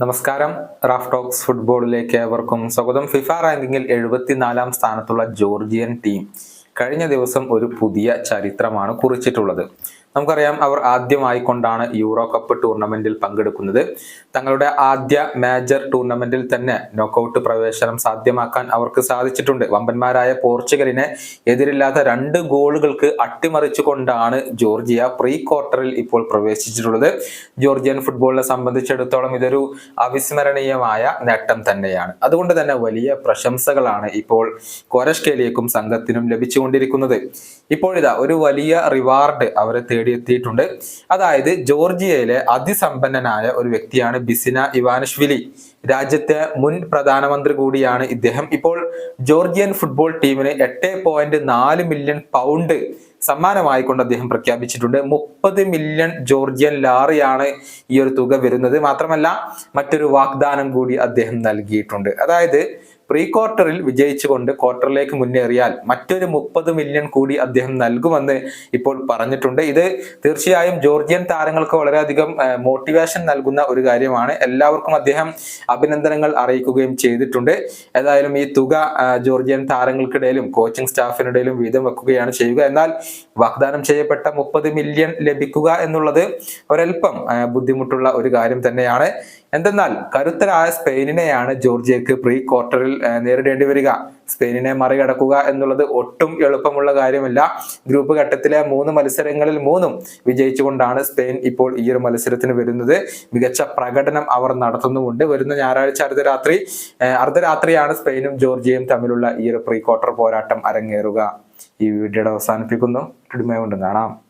നമസ്കാരം. Raf talks ഫുട്ബോളിലേക്ക് ഏവർക്കും സ്വാഗതം. ഫിഫ റാങ്കിങ്ങിൽ എഴുപത്തിനാലാം സ്ഥാനത്തുള്ള ജോർജിയൻ ടീം കഴിഞ്ഞ ദിവസം ഒരു പുതിയ ചരിത്രമാണ് കുറിച്ചിട്ടുള്ളത്. നമുക്കറിയാം അവർ ആദ്യമായിക്കൊണ്ടാണ് യൂറോ കപ്പ് ടൂർണമെന്റിൽ പങ്കെടുക്കുന്നത്. തങ്ങളുടെ ആദ്യ മേജർ ടൂർണമെന്റിൽ തന്നെ നോക്കൌട്ട് പ്രവേശനം സാധ്യമാക്കാൻ അവർക്ക് സാധിച്ചിട്ടുണ്ട്. വമ്പന്മാരായ പോർച്ചുഗലിനെ എതിരില്ലാത്ത രണ്ട് ഗോളുകൾക്ക് അട്ടിമറിച്ചുകൊണ്ടാണ് ജോർജിയ പ്രീ ക്വാർട്ടറിൽ ഇപ്പോൾ പ്രവേശിച്ചിട്ടുള്ളത്. ജോർജിയൻ ഫുട്ബോളിനെ സംബന്ധിച്ചിടത്തോളം ഇതൊരു അവിസ്മരണീയമായ നേട്ടം തന്നെയാണ്. അതുകൊണ്ട് തന്നെ വലിയ പ്രശംസകളാണ് ഇപ്പോൾ കൊരഷ്കേലിയക്കും സംഘത്തിനും ലഭിച്ചുകൊണ്ടിരിക്കുന്നത്. ഇപ്പോഴിതാ ഒരു വലിയ റിവാർഡ് അവരെ തേടിയെത്തിയിട്ടുണ്ട് അതായത് ജോർജിയയിലെ അതിസമ്പന്നനായ ഒരു വ്യക്തിയാണ് ബിസിന ഇവാനഷ്വിലി. രാജ്യത്തെ മുൻ പ്രധാനമന്ത്രി കൂടിയാണ് ഇദ്ദേഹം. ഇപ്പോൾ ജോർജിയൻ ഫുട്ബോൾ ടീമിന് എട്ട് പോയിന്റ് നാല് മില്യൺ പൗണ്ട് സമ്മാനമായി കൊണ്ട് അദ്ദേഹം പ്രഖ്യാപിച്ചിട്ടുണ്ട്. മുപ്പത് മില്യൺ ജോർജിയൻ ലാറിയാണ് ഈ ഒരു തുക വരുന്നത്. മാത്രമല്ല മറ്റൊരു വാഗ്ദാനം കൂടി അദ്ദേഹം നൽകിയിട്ടുണ്ട്. അതായത് പ്രീ ക്വാർട്ടറിൽ വിജയിച്ചുകൊണ്ട് ക്വാർട്ടറിലേക്ക് മുന്നേറിയാൽ മറ്റൊരു മുപ്പത് മില്യൺ കൂടി അദ്ദേഹം നൽകുമെന്ന് ഇപ്പോൾ പറഞ്ഞിട്ടുണ്ട്. ഇത് തീർച്ചയായും ജോർജിയൻ താരങ്ങൾക്ക് വളരെയധികം മോട്ടിവേഷൻ നൽകുന്ന ഒരു കാര്യമാണ്. എല്ലാവർക്കും അദ്ദേഹം അഭിനന്ദനങ്ങൾ അറിയിക്കുകയും ചെയ്തിട്ടുണ്ട്. ഏതായാലും ഈ തുക ജോർജിയൻ താരങ്ങൾക്കിടയിലും കോച്ചിങ് സ്റ്റാഫിനിടയിലും വീതം വെക്കുകയാണ് ചെയ്യുക. എന്നാൽ വാഗ്ദാനം ചെയ്യപ്പെട്ട മുപ്പത് മില്യൺ ലഭിക്കുക എന്നുള്ളത് ഒരൽപ്പം ബുദ്ധിമുട്ടുള്ള ഒരു കാര്യം തന്നെയാണ്. എന്തെന്നാൽ കരുത്തരായ സ്പെയിനിനെയാണ് ജോർജിയക്ക് പ്രീ ക്വാർട്ടറിൽ നേരിടേണ്ടി വരിക. സ്പെയിനിനെ മറികടക്കുക എന്നുള്ളത് ഒട്ടും എളുപ്പമുള്ള കാര്യമല്ല. ഗ്രൂപ്പ് ഘട്ടത്തിലെ മൂന്ന് മത്സരങ്ങളിൽ മൂന്നും വിജയിച്ചുകൊണ്ടാണ് സ്പെയിൻ ഇപ്പോൾ ഈ ഒരു മത്സരത്തിന് വരുന്നത്. മികച്ച പ്രകടനം അവർ നടത്തുന്നുമുണ്ട്. വരുന്ന ഞായറാഴ്ച അർദ്ധരാത്രി അർദ്ധരാത്രിയാണ് സ്പെയിനും ജോർജിയയും തമ്മിലുള്ള ഈ ഒരു പ്രീ ക്വാർട്ടർ പോരാട്ടം അരങ്ങേറുക. ഈ വീഡിയോയുടെ അവസാനിപ്പിക്കുന്നു. കാണാം.